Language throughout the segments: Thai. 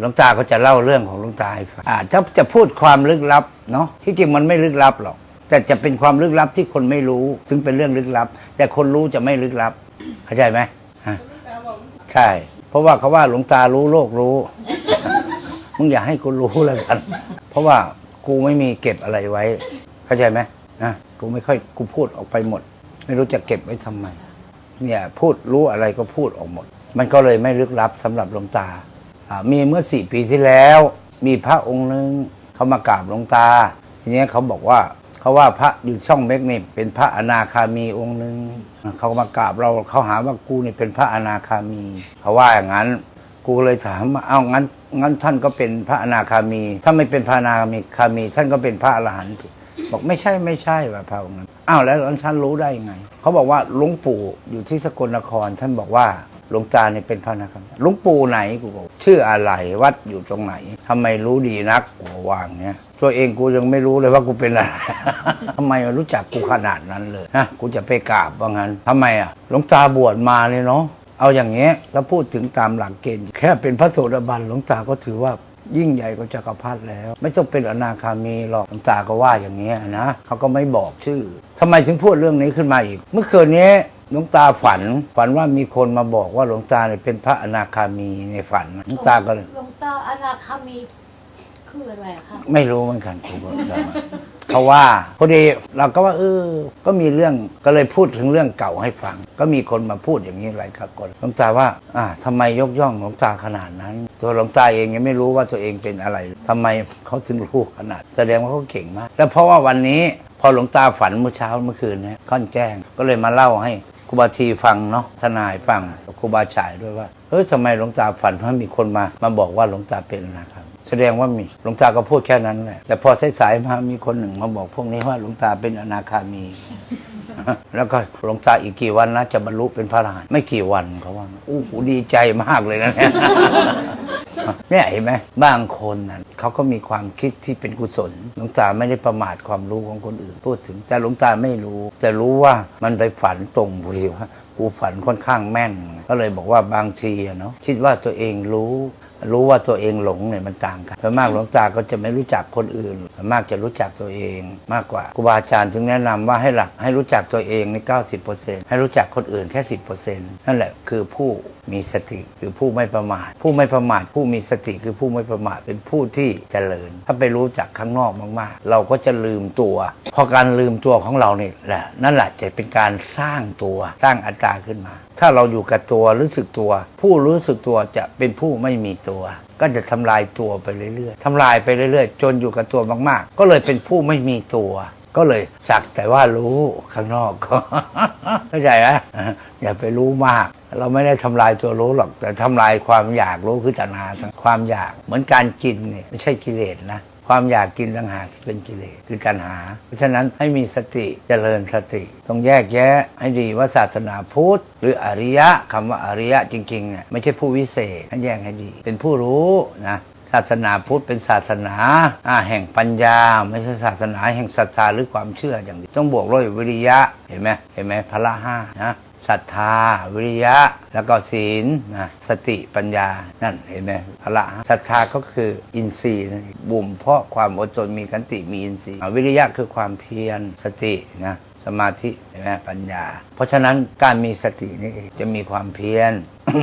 หลวงตาก็จะเล่าเรื่องของหลวงตาให้ฟังอ่าถ้าจะพูดความลึกลับเนาะที่จริงมันไม่ลึกลับหรอก แต่จะเป็นความลึกลับที่คนไม่รู้ ซึ่งเป็นเรื่องลึกลับ แต่คนรู้จะไม่ลึกลับ เข้าใจไหมฮะใช่ เพราะว่าเขาว่าหลวงตารู้โลกรู้ มึงอย่าให้กูรู้แล้วกัน เพราะว่ากูไม่มีเก็บอะไรไว้ เข้าใจไหมนะกูไม่ค่อยกูพูดออกไปหมด ไม่รู้จะเก็บไว้ทำไมเนี่ยพูดรู้อะไรก็พูดออกหมด มันก็เลยไม่ลึกลับสำหรับหลวงตา มีเมื่อสี่ปีที่แล้ว มีพระองค์หนึ่งเขามากราบหลวงตาทีนี้เขาบอกว่าเขาว่าพระอยู่ช่องเมกนี่เป็นพระอนาคามีองค์หนึ่งเขามากราบเราเขาหาว่ากูนี่เป็นพระอนาคามีเขาว่าอย่างนั้น กูเลยถามว่าเอางั้นงั้นท่านก็เป็นพระอนาคามี ถ้าไม่เป็นพระอนาคามีคามี ท่านก็เป็นพระอรหันต์บอกไม่ใช่ไม่ใช่ว่าพระองค์นั้นอ้าวแล้วท่านรู้ได้ยังไงเขาบอกว่าหลวงปู่อยู่ที่สกลนครท่านบอกว่า หลวงตาเนี่ยเป็นพระนาคามีหลวงปู่ไหนกูบอกชื่ออะไรวัดอยู่ตรงไหนทำไมรู้ดีนักกูวางเนี้ยตัวเองกูยังไม่รู้เลยว่ากูเป็นอะไรทำไมรู้จักกูขนาดนั้นเลยฮะกูจะไปกราบว่างั้นทำไมอะหลวงตาบวชมาเนี่ยเนาะเอาอย่างเงี้ยถ้าพูดถึงตามหลักเกณฑ์แค่เป็นพระโสดาบันหลวงตาก็ถือว่ายิ่งใหญ่กว่าจักรพรรดิแล้ว ไม่ต้องเป็นอนาคามีหรอกหลวงตาก็ว่าอย่างเงี้ยนะเขาก็ไม่บอกชื่อทำไมถึงพูดเรื่องนี้ขึ้นมาอีก เมื่อคืนนี้ หลวงตาฝัน ฝันว่ามีคนมาบอกว่าหลวงตาเนี่ยเป็นพระอนาคามีในฝันหลวงตาก็เลยหลวงตาอนาคามีคืออะไรอะคะไม่รู้เหมือนกันครูบอกว่าเขาว่าพอดีเราก็ว่าเออ ก็มีเรื่องก็เลยพูดถึงเรื่องเก่าให้ฟัง ก็มีคนมาพูดอย่างนี้หลายครั้งก่อนหลวงตาว่า อ่าทำไมยกย่องหลวงตาขนาดนั้น ตัวหลวงตาเองยังไม่รู้ว่าตัวเองเป็นอะไรทำไมเขาถึงรู้ขนาด แสดงว่าเขาเก่งมาก แล้วเพราะว่าวันนี้ พอหลวงตาฝันเมื่อเช้าเมื่อคืนเนี่ยค่อนแจ้งก็เลยมาเล่าให้ ครูบาทีฟังเนาะทนายฟังครูบาฉายด้วยว่าเออทำไมหลวงตาฝันว่ามีคนมามาบอกว่าหลวงตาเป็นนะครับ แสดงว่ามีหลวงตาก็พูดแค่นั้นแหละแต่พอสายๆมามีคนหนึ่งมาบอกพวกนี้ว่าหลวงตาเป็นอนาคามี แล้วก็หลวงตาอีกกี่วันนะจะบรรลุเป็นพระอรหันต์ไม่กี่วันเขาว่าอู้หูดีใจมากเลยนะเนี่ย เนี่ยเห็นไหมบางคนนะเขาก็มีความคิดที่เป็นกุศลหลวงตาไม่ได้ประมาทความรู้ของคนอื่น พูดถึงแต่หลวงตาไม่รู้ แต่รู้ว่ามันไปฝันตรงบุรีว่ากูฝันค่อนข้างแม่น ก็เลยบอกว่าบางทีอะเนาะคิดว่าตัวเองรู้ รู้ว่าตัวเองหลงเนี่ยมันต่างกันส่วนมากหลวงตาก็จะไม่รู้จักคนอื่นส่วนมากจะรู้จักตัวเองมากกว่าครูบาอาจารย์ถึงแนะนำว่าให้หลักให้รู้จักตัวเองใน 90%ให้รู้จักคนอื่นแค่ 10%นั่นแหละคือผู้มีสติคือผู้ไม่ประมาท ผู้ไม่ประมาท ผู้มีสติคือผู้ไม่ประมาทเป็นผู้ที่เจริญ ถ้าไปรู้จักข้างนอกมากๆ เราก็จะลืมตัว พอการลืมตัวของเราเนี่ยแหละนั่นแหละจะเป็นการสร้างตัวสร้างอัตตาขึ้นมา ถ้าเราอยู่กับตัวรู้สึกตัว ผู้รู้สึกตัวจะเป็นผู้ไม่มีตัว ก็จะทำลายตัวไปเรื่อยๆทำลายไปเรื่อยๆ จนอยู่กับตัวมากๆ ก็เลยเป็นผู้ไม่มีตัว ก็เลยสักแต่ว่ารู้ข้างนอกก็เข้าใจไหมอย่าไปรู้มาก เราไม่ได้ทำลายตัวรู้หรอกแต่ทำลายความอยากรู้คือตัณหาทางความอยาก เหมือนการกินเนี่ยไม่ใช่กิเลสนะ ความอยากกินต่างหากที่เป็นกิเลสคือตัณหา เพราะฉะนั้นให้มีสติเจริญสติต้องแยกแยะให้ดีว่าศาสนาพุทธหรืออริยะคำว่าอริยะจริงๆเนี่ยไม่ใช่ผู้วิเศษให้แยกให้ดี เป็นผู้รู้นะศาสนาพุทธเป็นศาสนาอ่าแห่งปัญญา ไม่ใช่ศาสนาแห่งศรัทธาหรือความเชื่ออย่างเดียวต้องบวกด้วยวิริยะเห็นไหมเห็นไหมพละห้านะ ศรัทธา วิริยะ แล้วก็ศีลนะสติปัญญานั่นเห็นไหมพละศรัทธาก็คืออินทรีย์นั่นเองบ่มเพราะความอดทนมีขันติมีอินทรีย์วิริยะคือความเพียรสตินะสมาธิเห็นไหมปัญญา เพราะฉะนั้นการมีสตินี่จะมีความเพียร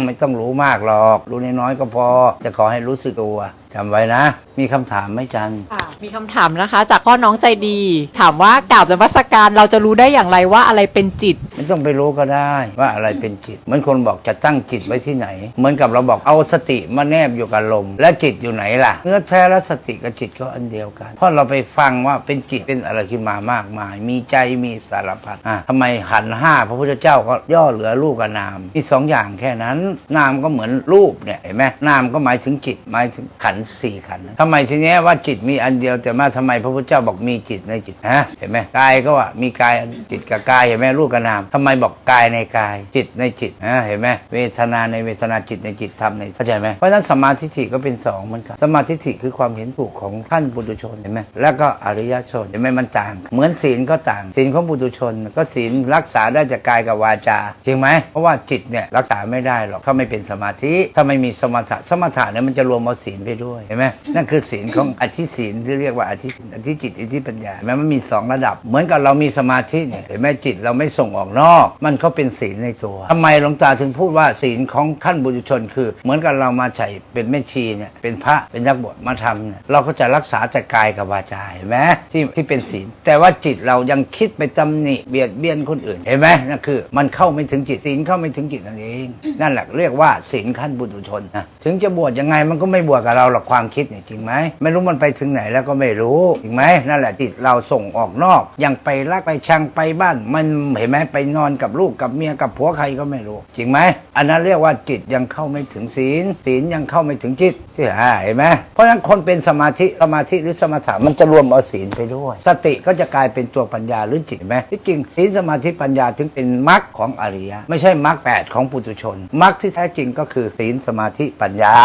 ไม่ต้องรู้มากหรอก รู้น้อยๆก็พอ จะขอให้รู้สึกตัวจำไว้นะ มีคำถามไหมจันค่ะมีคำถามนะคะ จากพ่อน้องใจดี ถามว่ากราบนมัสการเราจะรู้ได้อย่างไรว่าอะไรเป็นจิต ไม่ต้องไปรู้ก็ได้ว่าอะไรเป็นจิตเหมือนคนบอกจะตั้งจิตไว้ที่ไหน เหมือนกับเราบอกเอาสติมาแนบอยู่กับลม และจิตอยู่ไหนล่ะเนื้อแท้และสติกับจิตก็อันเดียวกัน เพราะเราไปฟังว่าเป็นจิตเป็นอะไรขึ้นมามากมาย มีใจมีสารพัดอะทำไมขันห้าพระพุทธเจ้าก็ย่อเหลือรูปกับนามมีสองอย่างแค่นั้น นามก็เหมือนรูปเนี่ยเห็นไหมนามก็หมายถึงจิตหมายถึงขันธ์สี่ขันธ์ทำไมทีเนี้ยว่าจิตมีอันเดียวยวแต่มาทำไมพระพุทธเจ้าบอกมีจิตในจิตฮะเห็นไหมกายก็ว่ามีกายจิตกับกายเห็นไหมรูปกับนามทำไมบอกกายในกาย จิตในจิตฮะเห็นไหมเวทนาในเวทนาจิตในจิตธรรมในเข้าใจไหมเพราะฉะนั้นสมาทิฏฐิก็เป็นสองเหมือนกันสมาทิฏฐิคือความเห็นถูกของท่านปุถุชนเห็นไหมแล้วก็อริยชนเห็นไหมมันต่าง เหมือนศีลก็ต่างศีลของปุถุชน ก็ศีลรักษาได้จากกายกับวาจาจริงไหมเพราะว่าจิตเนี่ยรักษาไม่ได้หรอกถ้าไม่เป็นสมาธิถ้าไม่มีสมถะสมถะเนี่ยมันจะรวมเอาศีลไปด้วยเห็นไหมนั่นคือศีลของอธิศีลที่เรียกว่าอธิอธิจิตอธิปัญญาเห็นไหมมันมีสองระดับ เหมือนกับเรามีสมาธิเนี่ยเห็นไหมจิตเราไม่ส่งออกนอก มันก็เป็นศีลในตัวทำไมหลวงตาถึงพูดว่าศีลของขั้นบุตุชน คือ เหมือนกับเรามาใส่เป็นแม่ชีเนี่ยเป็นพระเป็นนักบวชมาทำเนี่ยเราก็จะรักษาแต่กายกับวาจาเห็นไหมที่ที่เป็นศีลแต่ว่าจิตเรายังคิดไปตำหนิเบียดเบียนคนอื่นเห็นไหมนั่นคือ มันเข้าไม่ถึงจิตศีลเข้าไม่ถึงจิตนั่นเองนั่นแหละเรียกว่าศีลขั้นบุตุชนนะถึงจะบวชยังไงมันก็ไม่บวชกับเราหรอกความคิดเนี่ยจริงไหมไม่รู้มันไปถึงไหนแล้วก็ไม่รู้จริงไหมนั่นแหละจิตเราส่งออกนอกยังไปรักไปชังไปบ้าน มันเห็นไหมไปนอนกับลูกกับเมียกับผัวใครก็ไม่รู้จริงไหมอันนั้นเรียกว่าจิตยังเข้าไม่ถึงศีล ศีลยังเข้าไม่ถึงจิตที่หาเห็นไหมเพราะฉะนั้นคนเป็นสมาธิสมาธิหรือสมถะมันจะรวมเอาศีลไปด้วย สติก็จะกลายเป็นตัวปัญญาหรือจิตไหมที่จริงศีลสมาธิปัญญาถึงเป็นมรรคของอริยะไม่ใช่มรรคแปดของปุถุชนมรรคที่แท้จริงก็คือศีลสมาธิปัญญา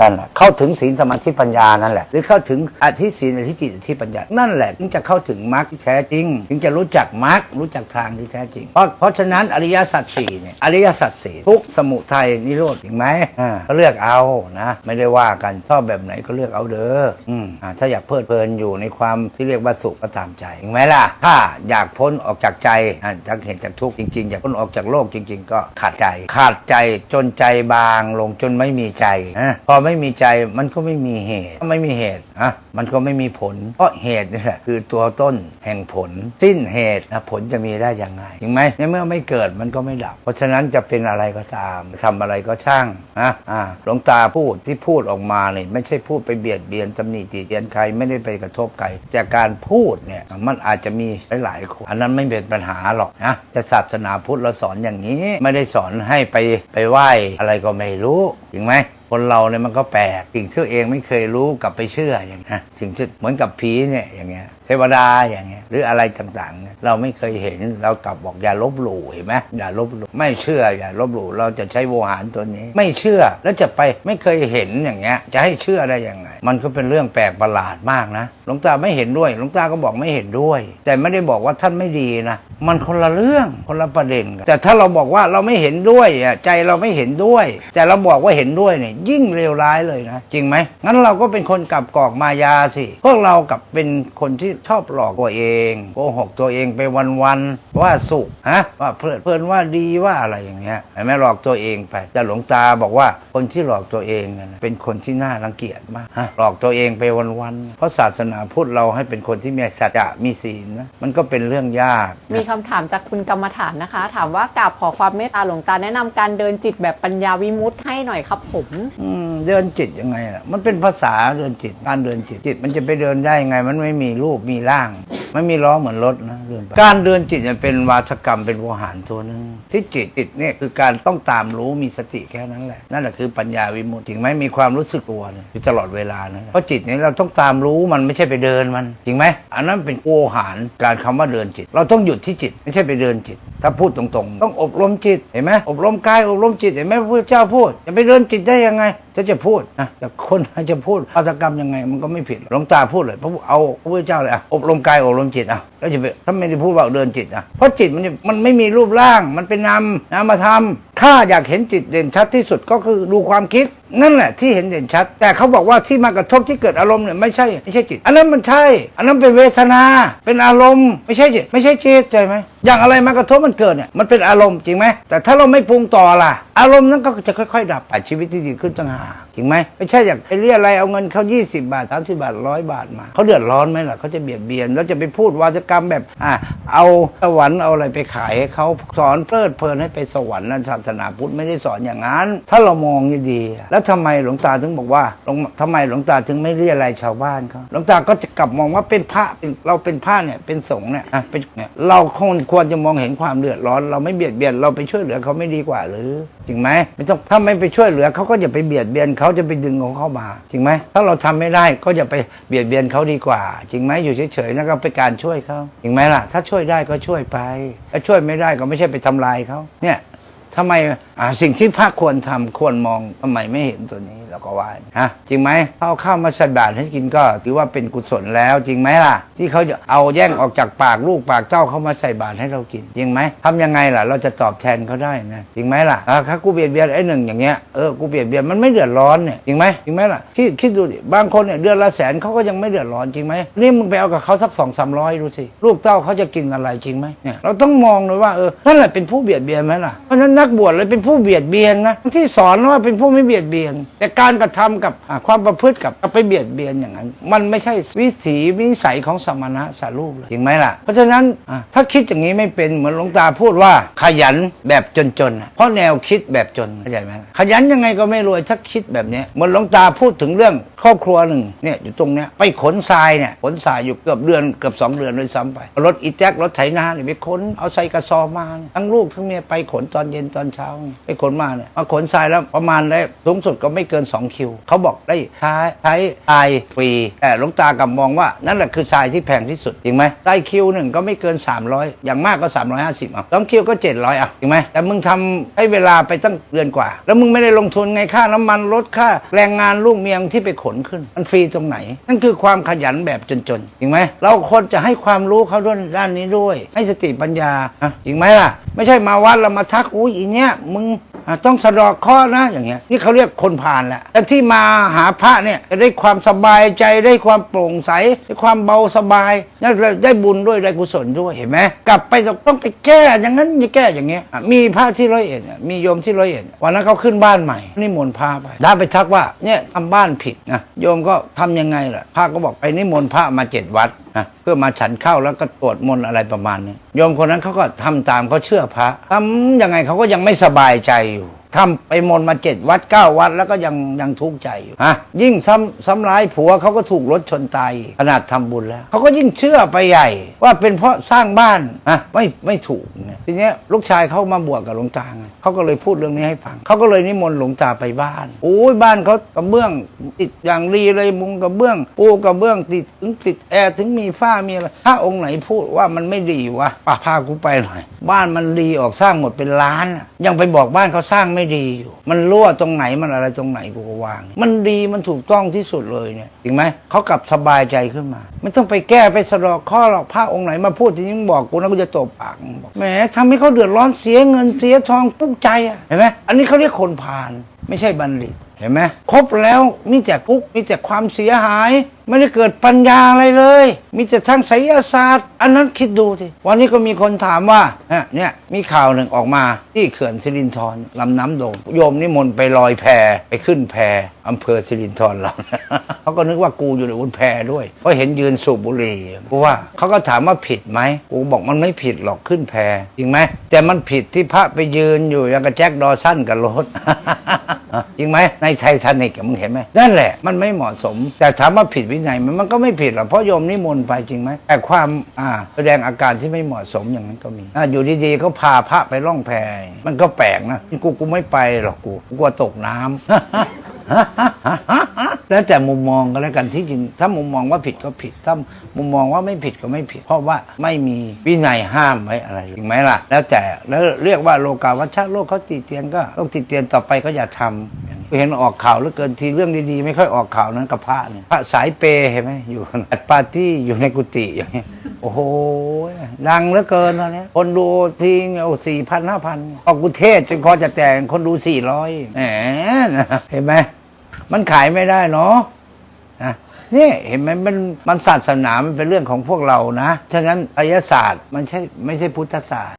นั่นแหละเข้าถึงศีลสมาธิปัญญานั่นแหละหรือเข้าถึงอธิศีลอธิจิตอธิปัญญา นั่นแหละถึงจะเข้าถึงมรรคที่แท้จริง ถึงจะรู้จักมรรครู้จักทางที่แท้จริง เพราะเพราะฉะนั้นอริยสัจสี่เนี่ยอริยสัจสี่ทุกสมุทัยนิโรธถึงไหมอ่าก็เลือกเอานะ ไม่ได้ว่ากันชอบแบบไหนก็เลือกเอาเด้ออืมอ่าถ้าอยากเพลิดเพลินอยู่ในความที่เรียกว่าสุขก็ตามใจถึงไหมล่ะ ถ้าอยากพ้นออกจากใจอ่าจากเห็นจากทุกข์จริงๆอยากพ้นออกจากโลกจริง ๆ ก็ขาดใจ ขาดใจจนใจบางลงจนไม่มีใจนะพอไม่มีใจมันก็ไม่มีเหตุถ้าไม่มีเหตุอะมันก็ไม่ไม่มีผล เพราะเหตุนี่แหละคือตัวต้นแห่งผล สิ้นเหตุนะผลจะมีได้ยังไงจริงไหมในเมื่อไม่เกิดมันก็ไม่ดับ เพราะฉะนั้นจะเป็นอะไรก็ตามทำอะไรก็ช่างนะอ่าหลวงตาพูดที่พูดออกมาเนี่ยไม่ใช่พูดไปเบียดเบียนตำหนิติเตียนใครไม่ได้ไปกระทบใครแต่การพูดเนี่ยมันอาจจะมีหลายๆคนอันนั้นไม่เป็นปัญหาหรอกนะแต่ศาสนาพุทธเราสอนอย่างนี้ ไม่ได้สอนให้ไปไปไหว้อะไรก็ไม่รู้จริงไหม คนเราเนี่ยมันก็แปลกสิ่งที่ตัวเองไม่เคยรู้กลับไปเชื่ออย่างนี้สิ่งที่เหมือนกับผีเนี่ยอย่างเงี้ยเทวดาอย่างเงี้ยหรืออะไรต่างๆ เราไม่เคยเห็นเรากลับบอกอย่าลบหลู่เห็นไหมอย่าลบหลู่ไม่เชื่ออย่าลบหลู่เราจะใช้โวหารตัวนี้ ไม่เชื่อแล้วจะไปไม่เคยเห็นอย่างเงี้ยจะให้เชื่อได้ยังไง มันก็เป็นเรื่องแปลกประหลาดมากนะหลวงตาไม่เห็นด้วยหลวงตาก็บอกไม่เห็นด้วย แต่ไม่ได้บอกว่าท่านไม่ดีนะมันคนละเรื่องคนละประเด็นกันแต่ถ้าเราบอกว่าเราไม่เห็นด้วยอะใจเราไม่เห็นด้วย แต่เราบอกว่าเห็นด้วยเนี่ยยิ่งเลวร้ายเลยนะ จริงไหมงั้นเราก็เป็นคนกลับกอกมายาสิ พวกเรากลับเป็นคนที่ชอบหลอกตัวเองโกหกตัวเองไปวันๆว่าสุขฮะว่าเพลิดเพลินว่าดีว่าอะไรอย่างเงี้ยเห็นไหมหลอกตัวเองไป แต่หลวงตาบอกว่าคนที่หลอกตัวเองนั่นนะเป็นคนที่น่ารังเกียจมากฮะหลอกตัวเองไปวันๆเพราะศาสนาพุทธเราให้เป็นคนที่มีสัจจะมีศีลนะมันก็เป็นเรื่องยากมีคำถามจากคุณกรรมฐานนะคะ ถามว่ากราบขอความเมตตาหลวงตาแนะนำการเดินจิตแบบปัญญาวิมุตติให้หน่อยครับผมเดินจิตยังไงล่ะมันเป็นภาษาเดินจิตการเดินจิตจิต มันจะไปเดินได้ยังไง มันไม่มีรูปมีร่าง ไม่มีล้อเหมือนรถนะเดินไปการเดินจิตเนี่ยเป็นวาทกรรมเป็นโวหารตัวหนึ่งที่จิตจิตเนี่ยคือการต้องตามรู้มีสติแค่นั้นแหละนั่นแหละคือปัญญาวิมุตติจริงไหมมีความรู้สึกตัวเนี่ยอยู่ตลอดเวลานะเพราะจิตเนี่ยเราต้องตามรู้มันไม่ใช่ไปเดินมันจริงไหมอันนั้นเป็นโวหารการคำว่าเดินจิต เราต้องหยุดที่จิตไม่ใช่ไปเดินจิต ถ้าพูดตรงๆ ต้องอบรมจิตเห็นไหมอบรมกายอบรมจิตเห็นไหมพระพุทธเจ้าพูดจะไปเดินจิตได้ยังไงจะจะพูดนะแต่คนจะพูดวาทกรรมยังไงมันก็ไม่ผิดหลวงตาพูดเลยพระพุทธเอาพระพุทธเจ้าเลยอะอบรมกายอบรมจิตอะแล้วจะไปถ้าไม่ได้พูดว่าเดินจิตอะเพราะจิตมันมันไม่มีรูปร่าง มันเป็นนามนามธรรมถ้าอยากเห็นจิตเด่นชัดที่สุดก็คือดูความคิด นั่นแหละที่เห็นเด่นชัด แต่เขาบอกว่าที่มากระทบที่เกิดอารมณ์เนี่ยไม่ใช่ไม่ใช่จิต อันนั้นมันใช่ อันนั้นเป็นเวทนา เป็นอารมณ์ ไม่ใช่จิตไม่ใช่จิตใจไหมอย่างอะไรมากระทบมันเกิดเนี่ยมันเป็นอารมณ์จริงไหมแต่ถ้าเราไม่ปรุงต่อล่ะ อารมณ์นั้นก็จะค่อย ๆ ดับไปชีวิตที่ดีขึ้นต่างหากจริงไหมไม่ใช่อยากไปเรียอะไรเอาเงินเขา 20 บาท 30 บาทร้อยบาทมาเขาเดือดร้อนไหมล่ะเขาจะเบียดเบียนแล้วจะไปพูดวาทกรรมแบบอะเอาสวรรค์เอาอะไรไปขายให้เขาสอนเพลิดเพลินให้ไปสวรรค์นั้นศาสนาพุทธไม่ได้สอนอย่างนั้น ถ้าเรามองดีๆแล้วทำไมหลวงตาถึงบอกว่าหลวงทำไมหลวงตาถึงไม่เรียอะไรชาวบ้านเขาหลวงตาก็จะกลับมองว่าเป็นพระเราเป็นพระเนี่ยเป็นสงฆ์เนี่ยอะเป็นเนี่ยเราควรควรจะมองเห็นความเดือดร้อน เราไม่เบียดเบียนเราไปช่วยเหลือเขาไม่ดีกว่าหรือจริงไหมไม่ต้องถ้าไม่ไปช่วยเหลือเขาก็อย่าไปเบียดเบียนเขาจะไปดึงของเขามาจริงไหมถ้าเราทำไม่ได้ก็อย่าไปเบียดเบียนเขาดีกว่า จริงไหมอยู่เฉยๆนั่นก็เป็นการช่วยเขาจริงไหมล่ะ ถ้าช่วยได้ก็ช่วยไปถ้าช่วยไม่ได้ก็ไม่ใช่ไปทำลายเขาเนี่ยทำไม สิ่งที่พระควรทำควรมองทำไมไม่เห็นตัวนี้เราก็ว่าฮะจริงไหมเอาข้าวมาใส่บาตรให้กินก็ถือว่าเป็นกุศลแล้วจริงไหมล่ะ ที่เขาจะเอาแย่งออกจากปากลูกปากเจ้าเข้ามาใส่บาตรให้เรากิน จริงไหมทำยังไงล่ะ เราจะตอบแทนเขาได้นะจริงไหมล่ะอ่าถ้ากูเบียดเบียนไอ้หนึ่งอย่างเงี้ยเออกูเบียดเบียนมันไม่เดือดร้อนเนี่ยจริงไหมจริงไหมล่ะที่คิดดูดิบางคนเนี่ยเดือนละแสนเขาก็ยังไม่เดือดร้อนจริงไหมนี่มึงไปเอากับเขาสักสองสามร้อยดูสิลูกเต้าเขาจะกินอะไรจริงไหมเนี่ยเราต้องมองเลยว่าเออนั่นแหละเป็นผู้เบียดเบียนไหมล่ะเพราะฉะนั้นนักบวชเลยเป็นผูู้้เบียดเบียนนะที่สอนว่าเป็นผู้ไม่เบียดเบียน แต่การกระทำกับความประพฤติกับไปเบียดเบียนอย่างนั้น มันไม่ใช่วิถีวิสัยของสมณะสารูปเลยจริงไหมล่ะ เพราะฉะนั้นถ้าคิดอย่างนี้ไม่เป็นเหมือนหลวงตาพูดว่าขยันแบบจนๆนะเพราะแนวคิดแบบจนเข้าใจไหมขยันยังไงก็ไม่รวยถ้าคิดแบบนี้เหมือนหลวงตาพูดถึงเรื่องครอบครัวหนึ่งเนี่ยอยู่ตรงเนี้ยไปขนทรายเนี่ยขนทรายอยู่เกือบเดือนเกือบสองเดือนเลยซ้ำไปรถอีแจ็ครถไถนาเนี่ยไปขนเอาใส่กระสอบมาทั้งลูกทั้งเมียไปขนตอนเย็นตอนเช้าเไปขนมาเนี่ยมาขนทรายแล้วประมาณได้สูงสุดก็ไม่เกิน 2 คิว เขาบอกได้ใช้ใช้ทรายฟรีแต่หลวงตากับมองว่านั่นแหละคือทรายที่แพงที่สุดจริงไหมได้คิวหนึ่งก็ไม่เกิน 300 อย่างมากก็ 350อะสองคิวก็ 700อะจริงไหมแต่มึงทำให้เวลาไปตั้งเดือนกว่า แล้วมึงไม่ได้ลงทุนไงค่าน้ำมันลดค่าแรงงานลูกเมียงที่ไปขนขึ้นมันฟรีตรงไหน นั่นคือความขยันแบบจนๆจริงไหมเราควรจะให้ความรู้เขาด้วยด้านนี้ด้วย ให้สติปัญญาอะจริงไหมล่ะ ไม่ใช่มาวัดแล้วมาทักอุ้ยอีเนี้ยมึง ต้องสะดอกข้อนะอย่างเงี้ยนี่เขาเรียกคนผ่านแหละแต่ที่มาหาพระเนี่ยจะได้ความสบายใจได้ความโปร่งใสได้ความเบาสบายได้บุญด้วยได้กุศลด้วยเห็นไหมกลับไปต้องไปแก้อย่างนั้นอย่าแก้อย่างเงี้ยมีพระที่ร้อยเอ็ดมีโยมที่ร้อยเอ็ดวันนั้นเขาขึ้นบ้านใหม่นิมนต์พระไปด้ไปทักว่าเนี่ยทำบ้านผิดนะโยมก็ทำยังไงล่ะพระก็บอกไปนิมนต์พระมาเจ็ดวัด นะเพื่อมาฉันเข้าแล้วก็ตรวจมนต์อะไรประมาณนี้โยมคนนั้นเขาก็ทำตามเขาเชื่อพระทำยังไงเขาก็ยังไม่สบายใจอยู่ ทำไปมนต์มาเจ็ดวัดเก้าวัด แล้วก็ยังยังทุกข์ใจอยู่ฮะยิ่งซ้ำซ้ำร้ายผัวเขาก็ถูกรถชนตายขนาดทำบุญแล้วเขาก็ยิ่งเชื่อไปใหญ่ ว่าเป็นเพราะสร้างบ้านฮะไม่ไม่ถูกเนี่ยทีเนี้ยลูกชายเขามาบวชกับหลวงตาไงเขาก็เลยพูดเรื่องนี้ให้ฟังเขาก็เลยนิมนต์หลวงตาไปบ้านโอ้ยบ้านเขากระเบื้องติดอย่างดีเลยมุงกระเบื้อง ปูกระเบื้องติดถึงติดแอร์ถึงมีฝ้ามีอะไรถ้าองค์ไหนพูดว่ามันไม่ดีวะป่าพากูไปหน่อยบ้านมันดีออกสร้างหมดเป็นล้านอะยังไปบอกบ้านเขาสร้างไม่ดีอยู่ มันรั่วตรงไหนมันอะไรตรงไหนกูก็วาง มันดีมันถูกต้องที่สุดเลยเนี่ยจริงไหมเขากลับสบายใจขึ้นมา ไม่ต้องไปแก้ไปสะดอกข้อหรอกพระองค์ไหนมาพูดทีนี้มึงบอกกูนะกูจะตบปากบอกแหมทำให้เขาเดือดร้อนเสียเงินเสียทองปุ๊กใจอะเห็นไหมอันนี้เขาเรียกคนผ่าน ไม่ใช่บัณฑิต เห็นไหมครบแล้วมีแต่ทุกข์มีแต่ความเสียหาย ไม่ได้เกิดปัญญาอะไรเลย มีแต่ทางไสยศาสตร์ อันนั้นคิดดูสิวันนี้ก็มีคนถามว่าเนี่ยมีข่าวหนึ่งออกมาที่เขื่อนสิรินธรลำน้ำโดงโยมนิมนต์ไปลอยแพไปขึ้นแพอำเภอสิรินธรเราเขาก็นึกว่ากูอยู่ในบนแพด้วยเพราะเห็นยืนสูบบุหรี่กูว่าเขาก็ถามว่าผิดไหมกูบอกมันไม่ผิดหรอกขึ้นแพจริงไหมแต่มันผิดที่พระไปยืนอยู่อย่างกับแจ็คดอสั้นกับรถจริงไหมในไททานิกมึงเห็นไหมนั่นแหละ มันไม่เหมาะสม แต่ถามว่าผิดวินัยมมันก็ไม่ผิดหรอกเพราะโยมนิมนต์ไปจริงไหมแต่ความอ่าแสดงอาการที่ไม่เหมาะสมอย่างนั้นก็มีอ่าอยู่ดีๆเขาพาพระไปล่องแพมันก็แปลกนะกูกูไม่ไปหรอกกูกูกลัวตกน้ำแล้วแต่มุมมองก็แล้วกันที่จริง ถ้ามุมมองว่าผิดก็ผิด ถ้ามุมมองว่าไม่ผิดก็ไม่ผิด เพราะว่าไม่มีวินัยห้ามไว้อะไรจริงไหมล่ะ แล้วแต่แล้วเรียกว่าโลกาวัชชะโลกเขาติเตียนก็โลกติเตียนต่อไปก็อย่าทำอย่า เห็นออกข่าวเหลือเกินทีเรื่องดีๆ ไม่ค่อยออกข่าวนั้นกับพระเนี่ยพระสายเปย์เห็นไหมอยู่จัดปาร์ตี้อยู่ในกุฏิอย่างเงี้ยโอ้โหดังเหลือเกินตอนนี้คนดูทีโอ้สี่พันห้าพันออกกุเทศจนคอจะแต่งคนดูสี่ร้อยแหมเห็นไหมมันขายไม่ได้เนาะนี่เห็นไหมมันมันศาสนามันเป็นเรื่องของพวกเรานะฉะนั้นอริยศาสตร์มันใช่ไม่ใช่พุทธศาสตร์